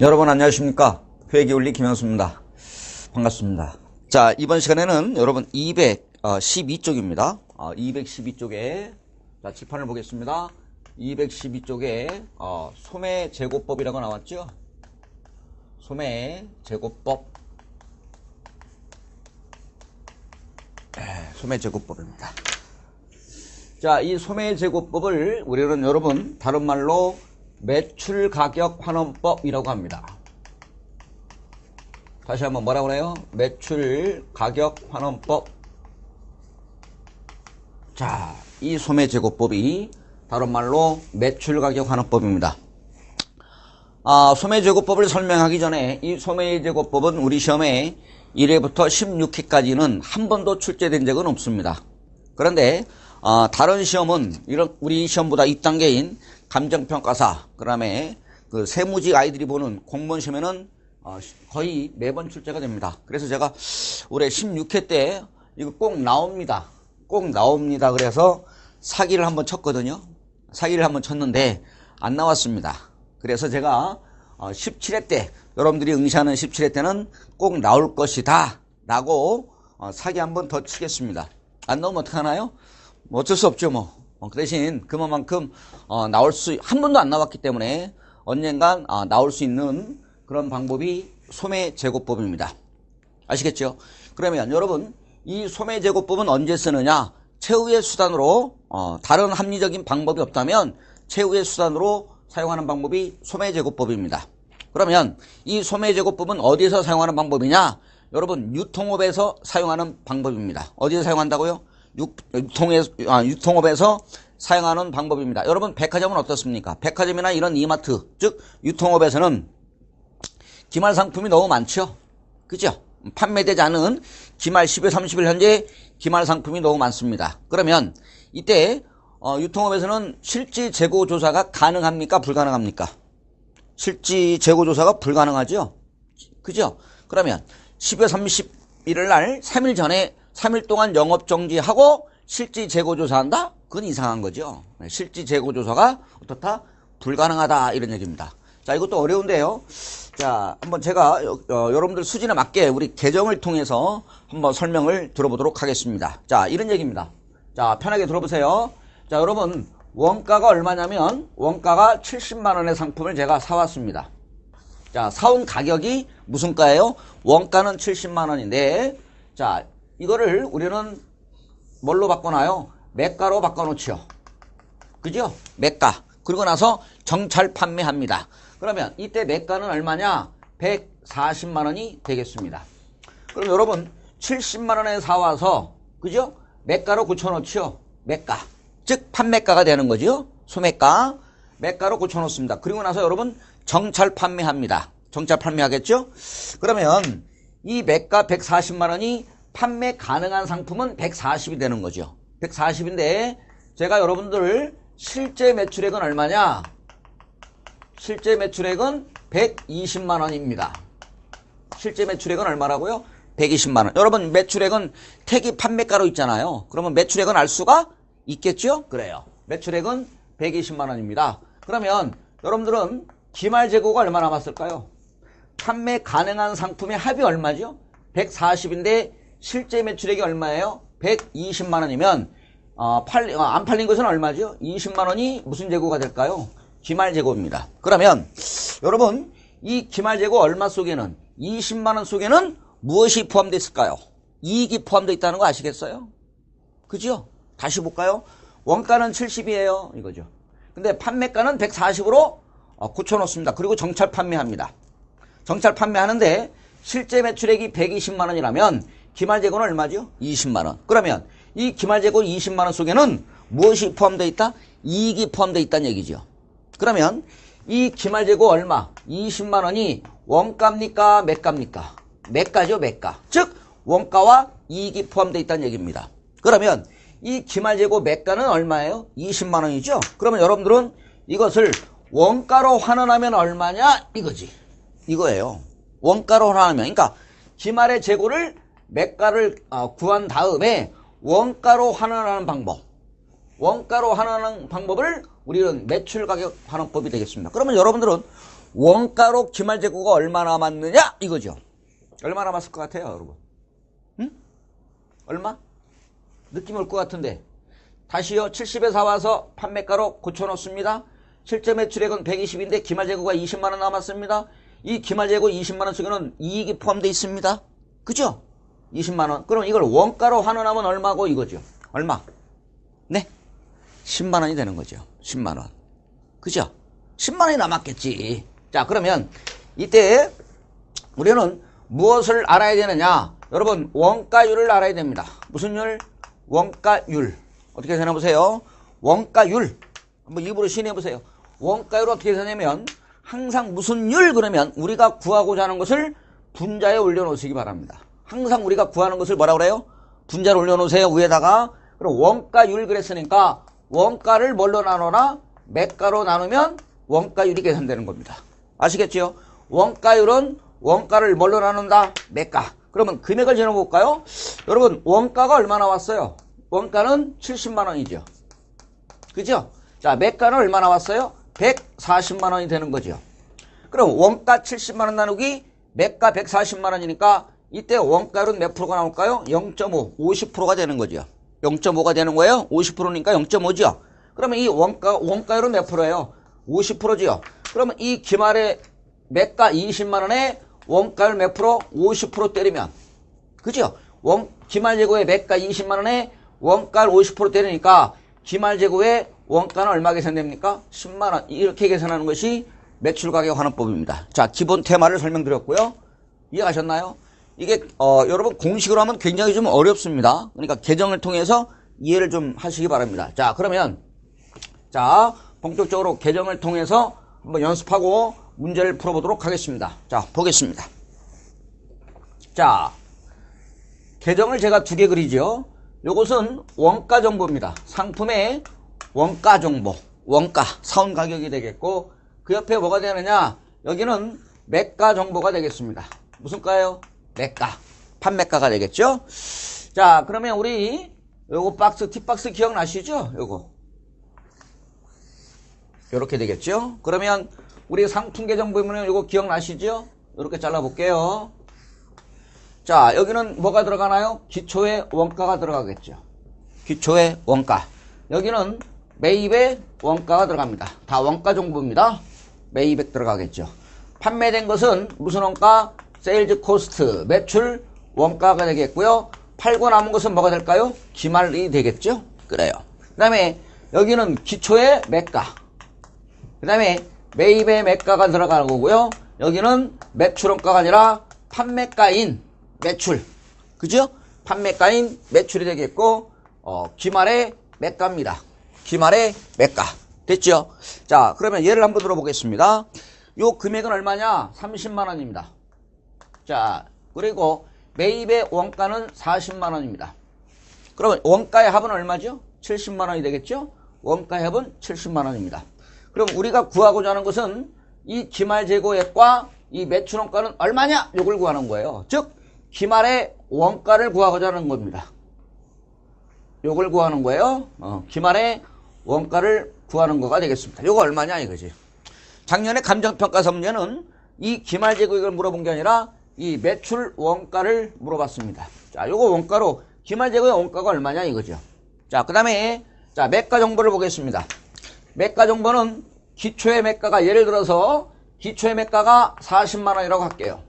여러분 안녕하십니까? 회계원리 김현수입니다. 반갑습니다. 자 이번 시간에는 여러분 212쪽입니다. 212쪽에 자 칠판을 보겠습니다. 212쪽에 어, 소매 제고법이라고 나왔죠? 소매 제고법. 네, 소매 제고법입니다. 자, 이 소매 제고법을 우리는 여러분 다른 말로 매출 가격 환원법이라고 합니다. 다시 한번 뭐라고 그래요? 매출 가격 환원법. 자, 이 소매 제고법이 다른 말로 매출 가격 환원법입니다. 아, 소매 제고법을 설명하기 전에 이 소매 제고법은 우리 시험에 1회부터 16회까지는 한 번도 출제된 적은 없습니다. 그런데 어, 다른 시험은 이런 우리 시험보다 2단계인 감정평가사 그다음에 그 세무직 아이들이 보는 공무원 시험에는 어, 거의 매번 출제가 됩니다. 그래서 제가 올해 16회 때 이거 꼭 나옵니다. 꼭 나옵니다. 그래서 사기를 한번 쳤거든요. 사기를 한번 쳤는데 안 나왔습니다. 그래서 제가 어, 17회 때 여러분들이 응시하는 17회 때는 꼭 나올 것이다 라고 어, 사기 한번 더 치겠습니다. 안 나오면 어떡하나요? 뭐 어쩔 수 없죠 뭐. 어, 그 대신 그만큼 어, 나올 수 한 번도 안 나왔기 때문에 언젠간 어, 나올 수 있는 그런 방법이 소매 제고법입니다. 아시겠죠? 그러면 여러분 이 소매 제고법은 언제 쓰느냐? 최후의 수단으로 어, 다른 합리적인 방법이 없다면 최후의 수단으로 사용하는 방법이 소매 제고법입니다. 그러면 이 소매 제고법은 어디서 사용하는 방법이냐? 여러분 유통업에서 사용하는 방법입니다. 어디서 사용한다고요? 유통에, 아, 유통업에서 사용하는 방법입니다. 여러분 백화점은 어떻습니까? 백화점이나 이런 이마트 즉 유통업에서는 기말 상품이 너무 많죠. 그죠? 판매되지 않은 기말 10일 30일 현재 기말 상품이 너무 많습니다. 그러면 이때 어, 유통업에서는 실지 재고 조사가 가능합니까? 불가능합니까? 실지 재고 조사가 불가능하죠. 그죠? 그러면 10월 31일 날 3일 전에 3일 동안 영업 정지하고 실지 재고 조사한다? 그건 이상한 거죠. 네, 실지 재고 조사가 어떻다? 불가능하다 이런 얘기입니다. 자, 이것도 어려운데요. 자, 한번 제가 어, 여러분들 수준에 맞게 우리 계정을 통해서 한번 설명을 들어보도록 하겠습니다. 자, 이런 얘기입니다. 자, 편하게 들어보세요. 자, 여러분 원가가 얼마냐면 원가가 70만 원의 상품을 제가 사왔습니다. 자, 사온 가격이 무슨 가예요? 원가는 70만 원인데 자, 이거를 우리는 뭘로 바꿔놔요? 매가로 바꿔놓지요. 그죠? 매가. 그리고 나서 정찰 판매합니다. 그러면 이때 매가는 얼마냐? 140만 원이 되겠습니다. 그럼 여러분 70만 원에 사와서 그죠? 매가로 고쳐놓지요. 매가. 즉 판매가가 되는 거죠. 소매가. 매가로 고쳐놓습니다. 그리고 나서 여러분 정찰 판매합니다. 정찰 판매하겠죠? 그러면 이 매가 140만 원이 판매 가능한 상품은 140이 되는 거죠. 140인데 제가 여러분들 실제 매출액은 얼마냐? 실제 매출액은 120만 원입니다. 실제 매출액은 얼마라고요? 120만 원. 여러분 매출액은 택이 판매가로 있잖아요. 그러면 매출액은 알 수가 있겠죠? 그래요. 매출액은 120만 원입니다. 그러면 여러분들은 기말 재고가 얼마 남았을까요? 판매 가능한 상품의 합이 얼마죠? 140인데 실제 매출액이 얼마예요? 120만 원이면 어, 팔, 어, 안 팔린 것은 얼마죠? 20만 원이 무슨 재고가 될까요? 기말 재고입니다. 그러면 여러분 이 기말 재고 얼마 속에는 20만 원 속에는 무엇이 포함되어 있을까요? 이익이 포함되어 있다는 거 아시겠어요? 그죠? 다시 볼까요? 원가는 70이에요. 이거죠. 근데 판매가는 140으로 어, 고쳐놓습니다. 그리고 정찰 판매합니다. 정찰 판매하는데 실제 매출액이 120만 원이라면 기말 재고는 얼마죠? 20만 원. 그러면 이 기말 재고 20만 원 속에는 무엇이 포함되어 있다? 이익이 포함되어 있다는 얘기죠. 그러면 이 기말 재고 얼마? 20만 원이 원가입니까? 매가입니까? 매가죠, 매가. 즉 원가와 이익이 포함되어 있다는 얘기입니다. 그러면 이 기말 재고 매가는 얼마예요? 20만 원이죠. 그러면 여러분들은 이것을 원가로 환원하면 얼마냐? 이거지. 이거예요. 원가로 환원하면 그러니까 기말의 재고를 매가를 어, 구한 다음에 원가로 환원하는 방법. 원가로 환원하는 방법을 우리는 매출 가격 환원법이 되겠습니다. 그러면 여러분들은 원가로 기말 재고가 얼마 남았느냐 이거죠. 얼마 남았을 것 같아요, 여러분? 응? 얼마? 느낌 올 것 같은데. 다시요. 70에 사와서 판매가로 고쳐놓습니다. 실제 매출액은 120인데 기말 재고가 20만 원 남았습니다. 이 기말 재고 20만 원 속에는 이익이 포함되어 있습니다. 그죠? 20만 원. 그럼 이걸 원가로 환원하면 얼마고 이거죠? 얼마? 네. 10만 원이 되는 거죠. 10만 원. 그죠? 10만 원이 남았겠지. 자, 그러면 이때 우리는 무엇을 알아야 되느냐? 여러분, 원가율을 알아야 됩니다. 무슨 율? 원가율. 어떻게 생각해보세요? 원가율. 한번 입으로 시인해보세요. 원가율 어떻게 되냐면 항상 무슨 율 그러면 우리가 구하고자 하는 것을 분자에 올려놓으시기 바랍니다. 항상 우리가 구하는 것을 뭐라 그래요? 분자를 올려놓으세요. 위에다가. 그럼 원가율 그랬으니까 원가를 뭘로 나누나? 매가로 나누면 원가율이 계산되는 겁니다. 아시겠지요? 원가율은 원가를 뭘로 나눈다? 매가. 그러면 금액을 적어볼까요? 여러분 원가가 얼마 나 왔어요? 원가는 70만 원이죠. 그죠? 자 매가는 얼마 나 왔어요? 140만 원이 되는 거죠. 그럼 원가 70만 원 나누기 매가 140만 원이니까 이때 원가율은 몇 프로가 나올까요? 0.5, 50%가 되는 거죠. 0.5가 되는 거예요. 50%니까 0.5죠. 그러면 이 원가 원가율은 몇 프로예요? 50%지요. 그러면 이 기말의 매가 20만 원에 원가율 몇 프로? 50% 때리면 그죠? 원 기말 재고의 매가 20만 원에 원가를 50% 때리니까 기말 재고의 원가는 얼마 계산됩니까? 10만 원. 이렇게 계산하는 것이 매출 가격 환원법입니다. 자, 기본 테마를 설명드렸고요. 이해하셨나요? 이게 어, 여러분 공식으로 하면 굉장히 좀 어렵습니다. 그러니까 계정을 통해서 이해를 좀 하시기 바랍니다. 자, 그러면 자, 본격적으로 계정을 통해서 한번 연습하고 문제를 풀어보도록 하겠습니다. 자, 보겠습니다. 자, 계정을 제가 두 개 그리죠. 요것은 원가 정보입니다. 상품의 원가 정보, 원가, 사온 가격이 되겠고 그 옆에 뭐가 되느냐? 여기는 매가 정보가 되겠습니다. 무슨 가요? 매가, 판매가가 되겠죠? 자, 그러면 우리 요거 박스, 팁박스 기억나시죠? 요거. 요렇게 되겠죠? 그러면 우리 상품 계정 보면 요거 기억나시죠? 요렇게 잘라 볼게요. 자, 여기는 뭐가 들어가나요? 기초의 원가가 들어가겠죠. 기초의 원가. 여기는 매입의 원가가 들어갑니다. 다 원가 정보입니다. 매입액 들어가겠죠. 판매된 것은 무슨 원가? 세일즈 코스트, 매출 원가가 되겠고요. 팔고 남은 것은 뭐가 될까요? 기말이 되겠죠. 그래요. 그 다음에 여기는 기초의 매가. 그 다음에 매입의 매가가 들어가는 거고요. 여기는 매출 원가가 아니라 판매가인 매출. 그죠? 판매가인 매출이 되겠고, 어, 기말의 매가입니다. 기말의 매가. 됐죠? 자, 그러면 예를 한번 들어보겠습니다. 요 금액은 얼마냐? 30만원입니다. 자, 그리고 매입의 원가는 40만원입니다. 그러면 원가의 합은 얼마죠? 70만원이 되겠죠? 원가의 합은 70만원입니다. 그럼 우리가 구하고자 하는 것은 이 기말 재고액과 이 매출 원가는 얼마냐? 요걸 구하는 거예요. 즉, 기말의 원가를 구하고자 하는 겁니다. 요걸 구하는 거예요. 어, 기말의 원가를 구하는 거가 되겠습니다. 요거 얼마냐 이거지. 작년에 감정평가서 문제는 이 기말 재고액을 물어본 게 아니라 이 매출 원가를 물어봤습니다. 자, 요거 원가로 기말 재고의 원가가 얼마냐 이거죠. 자, 그 다음에 자 매가 정보를 보겠습니다. 매가 정보는 기초의 매가가 예를 들어서 기초의 매가가 40만 원이라고 할게요.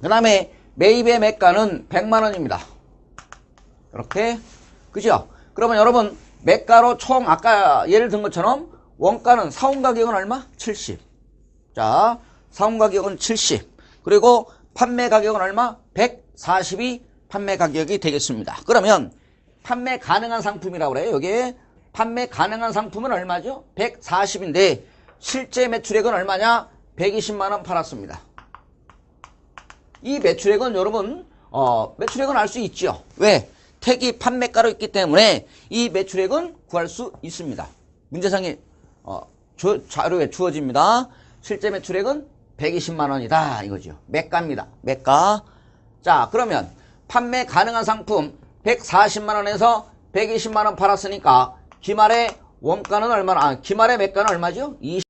그 다음에 매입의 매가는 100만 원입니다. 이렇게 그죠? 그러면 여러분 매가로 총 아까 예를 든 것처럼 원가는 사온 가격은 얼마? 70. 자, 사온 가격은 70. 그리고 판매 가격은 얼마? 140이 판매 가격이 되겠습니다. 그러면 판매 가능한 상품이라고 그래요. 여기에 판매 가능한 상품은 얼마죠? 140인데 실제 매출액은 얼마냐? 120만 원 팔았습니다. 이 매출액은 여러분 어, 매출액은 알 수 있죠. 왜? 택이 판매가로 있기 때문에 이 매출액은 구할 수 있습니다. 문제상에 어, 주, 자료에 주어집니다. 실제 매출액은 120만 원이다 이거죠. 매가입니다. 매가. 자 그러면 판매 가능한 상품 140만 원에서 120만 원 팔았으니까 기말의 원가는 얼마나? 아, 기말의 매가는 얼마죠? 20